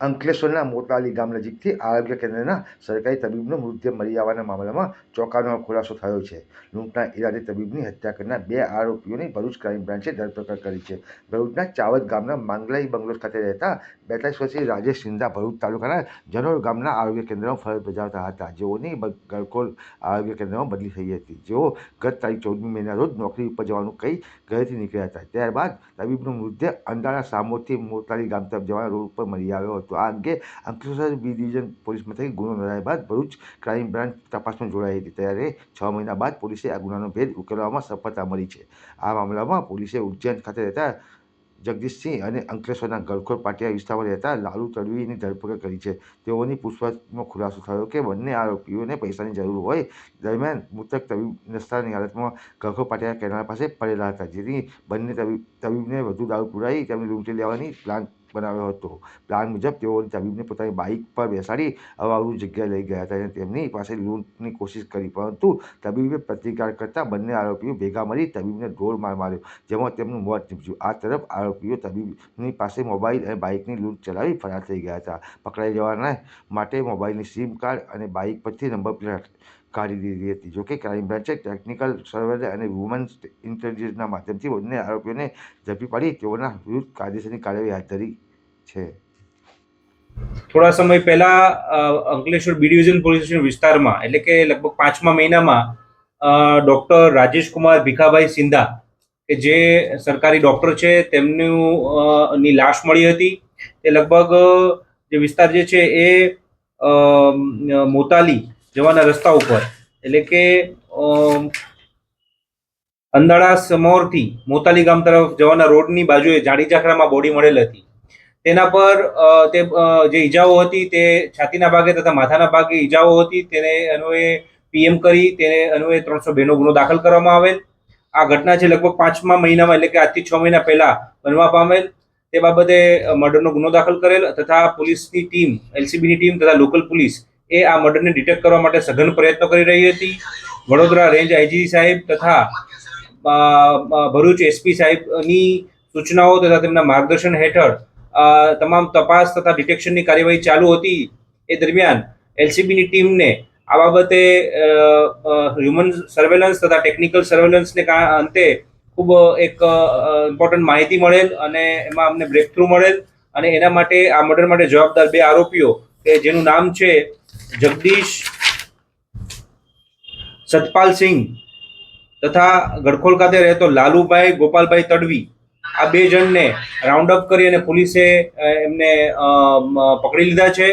અંકલેશ્વરના મોટાલી ગામ નજીકથી આરોગ્ય કેન્દ્રના સરકારી તબીબનું મૃતદેહ મળી આવવાના મામલામાં ચોંકાવનારો ખુલાસો થયો છે. લૂંટના ઈરાદે તબીબની હત્યા કરનાર બે આરોપીઓની ભરૂચ ક્રાઇમ બ્રાન્ચે ધરપકડ કરી છે. ભરૂચના ચાવદ ગામના માંગલાઈ બંગલોસ ખાતે રહેતા બેતાલીસ વર્ષીય રાજેશ સિંધા ભરૂચ તાલુકાના જનોર ગામના આરોગ્ય કેન્દ્રમાં ફરજ બજાવતા હતા. જેઓની ગળકોલ આરોગ્ય કેન્દ્રમાં બદલી થઈ હતી. જેઓ ગત તારીખ ચૌદમી મેના રોજ નોકરી ઉપર જવાનું કહી ઘરેથી નીકળ્યા હતા. ત્યારબાદ તબીબનો મૃતદેહ અંદાળા સામોથી મોતાલી ગામ તરફ જવાના રોડ ઉપર મળી આવ્યો હતો. આ અંગે અંકલેશ્વર બી ડિવિઝન પોલીસ ગુનો નોંધાયા બાદ ભરૂચ ક્રાઇમ બ્રાન્ચ તપાસમાં જોડાઈ હતી. ત્યારે છ મહિના બાદ પોલીસે આ ગુનાનો ભેદ ઉકેલવામાં સફળતા મળી છે. આ મામલામાં પોલીસે ઉજ્જૈન ખાતે રહેતા જગદીશસિંહ અને અંકલેશ્વરના ગળખોર પાટિયા વિસ્તારમાં રહેતા લાલુ તડવીની ધરપકડ કરી છે. તેઓની પૂછપરછમાં ખુલાસો થયો કે બંને આરોપીઓને પૈસાની જરૂર હોય દરમિયાન મૃતક તબીબ નસ્તાની હાલતમાં ગળખોર પાટિયા કેનાલ પાસે પડેલા હતા. જેથી બંને તબીબ તબીબને વધુ દારૂ પુરાવી તેમને લૂંટી લેવાની પ્લાન બનાવ્યો હતો. પ્લાન મુજબ તેઓ તબીબને પોતાની બાઇક પર બેસાડી અવારું જગ્યાએ લઈ ગયા હતા અને તેમની પાસે લૂંટની કોશિશ કરી, પરંતુ તબીબે પ્રતિકાર કરતા બંને આરોપીઓ ભેગા મળી તબીબને ઢોર માર માર્યો, જેમાં તેમનું મોત નીપજ્યું. આ તરફ આરોપીઓ તબીબની પાસે મોબાઈલ અને બાઇકની લૂંટ ચલાવી ફરાર થઈ ગયા હતા. પકડાઈ જવાના માટે મોબાઈલની સિમ કાર્ડ અને બાઇક પરથી નંબર પ્લેટ કાઢી દીધી હતી. જોકે ક્રાઇમ બ્રાન્ચે ટેકનિકલ સર્વેલન્સ અને વુમન્સ ઇન્ટેલિજન્સના માધ્યમથી બંને આરોપીઓને ઝડપી પાડી તેઓના વિરુદ્ધ કાયદેસરની કાર્યવાહી હાથ ધરી. છે. થોડા સમય પહેલા Ankleshwar B division police station વિસ્તારમાં, એટલે કે લગભગ પાંચમા મહિનામાં ડોક્ટર રાજેશ કુમાર ભીખાભાઈ સિંધા, કે જે સરકારી ડોક્ટર છે, તેમનું ની લાશ મળી હતી. તે લગભગ, જે વિસ્તાર જે છે એ મોતાલી જવાના રસ્તા ઉપર, એટલે કે અંદાળા સમોરથી મોતાલી ગામ તરફ જવાના રોડની બાજુએ જાડી ઝાખરામાં બોડી મળેલ હતી. તેના પર તે જે ઈજાઓ હતી તે છાતીના ભાગે તથા માથાના ભાગે ઈજાઓ હતી, તેને અન્વયે પીએમ કરી, તેને અન્વયે ત્રણસો બેનો ગુનો દાખલ કરવામાં આવેલ. આ ઘટના છે લગભગ પાંચમા મહિનામાં, એટલે કે આજથી છ મહિના પહેલા બનવા પામેલ. તે બાબતે મર્ડરનો ગુનો દાખલ કરેલ તથા પોલીસની ટીમ, એલસીબીની ટીમ તથા લોકલ પોલીસ એ આ મર્ડરને ડિટેક્ટ કરવા માટે સઘન પ્રયત્નો કરી રહી હતી. વડોદરા રેન્જ આઈજી સાહેબ તથા ભરૂચ એસપી સાહેબની સૂચનાઓ તથા તેમના માર્ગદર્શન હેઠળ તમામ તપાસ તથા ડિટેક્શનની કાર્યવાહી ચાલુ હતી. એ દરમિયાન એલસીબીની ટીમને આ બાબતે હ્યુમન સર્વેલન્સ તથા ટેકનિકલ સર્વેલન્સને અંતે ખૂબ એક ઇમ્પોર્ટન્ટ માહિતી મળેલ અને એમાં અમને બ્રેક થ્રુ મળેલ અને એના માટે, આ મર્ડર માટે જવાબદાર બે આરોપીઓ કે જેનું નામ છે જગદીશ સતપાલસિંહ તથા ગડખોલ ખાતે રહેતો લાલુભાઈ ગોપાલભાઈ તડવી. આ બે જણને રાઉન્ડ અપ કરી અને પોલીસે એમને પકડી લીધા છે.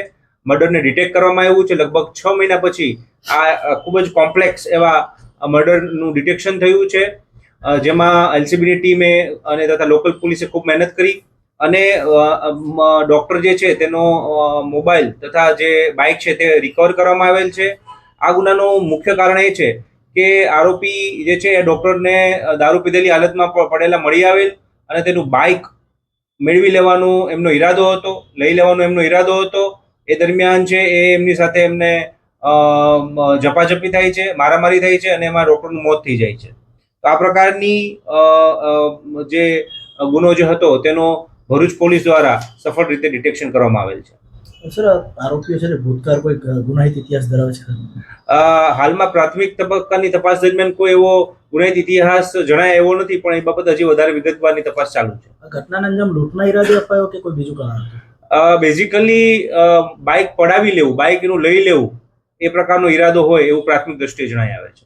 મર્ડરને ડિટેક્ટ કરવામાં આવ્યું છે. લગભગ છ મહિના પછી આ ખૂબ જ કોમ્પ્લેક્સ એવા મર્ડરનું ડિટેક્શન થયું છે. જેમાં એલસીબીની ટીમે અને તથા લોકલ પોલીસે ખૂબ મહેનત કરી અને ડૉક્ટર જે છે તેનો મોબાઈલ તથા જે બાઇક છે તે રિકવર કરવામાં આવેલ છે. આ ગુનાનું મુખ્ય કારણ એ છે કે આરોપી જે છે એ ડૉક્ટરને દારૂ પીધેલી હાલતમાં પડેલા મળી આવેલ. અને તેનું બાઇક મેળવી લેવાનો એમનો ઈરાદો હતો લઈ લેવાનો એમનો ઈરાદો હતો. એ દરમિયાન છે એ એમની સાથે એમને ઝપાઝપી થાય છે મારામારી થાય છે અને એમાં રોકડનું મોત થઈ જાય છે. તો આ પ્રકારની જે ગુનો જે હતો તેનો ભરૂચ પોલીસ દ્વારા સફળ રીતે ડિટેક્શન કરવામાં આવેલ છે. સર આરોપીઓ છે ને ભૂતકાળ કોઈ ગુનાહિત ઇતિહાસ ધરાવે છે હાલમાં પ્રાથમિક તબક્કાની તપાસ દરમિયાન કોઈ એવો ગુનાહિત ઇતિહાસ જણાય એવો નથી પણ એ બાબત હજી વધારે વિગતવારની તપાસ ચાલુ છે. ઘટનાને અંજામ લૂંટના ઈરાદે અપાયો કે કોઈ બીજું કારણ બેઝિકલી બાઇક પડાવી લેવું બાઇક એનું લઈ લેવું એ પ્રકારનો ઈરાદો હોય એવું પ્રાથમિક દ્રષ્ટિએ જણાય આવે છે.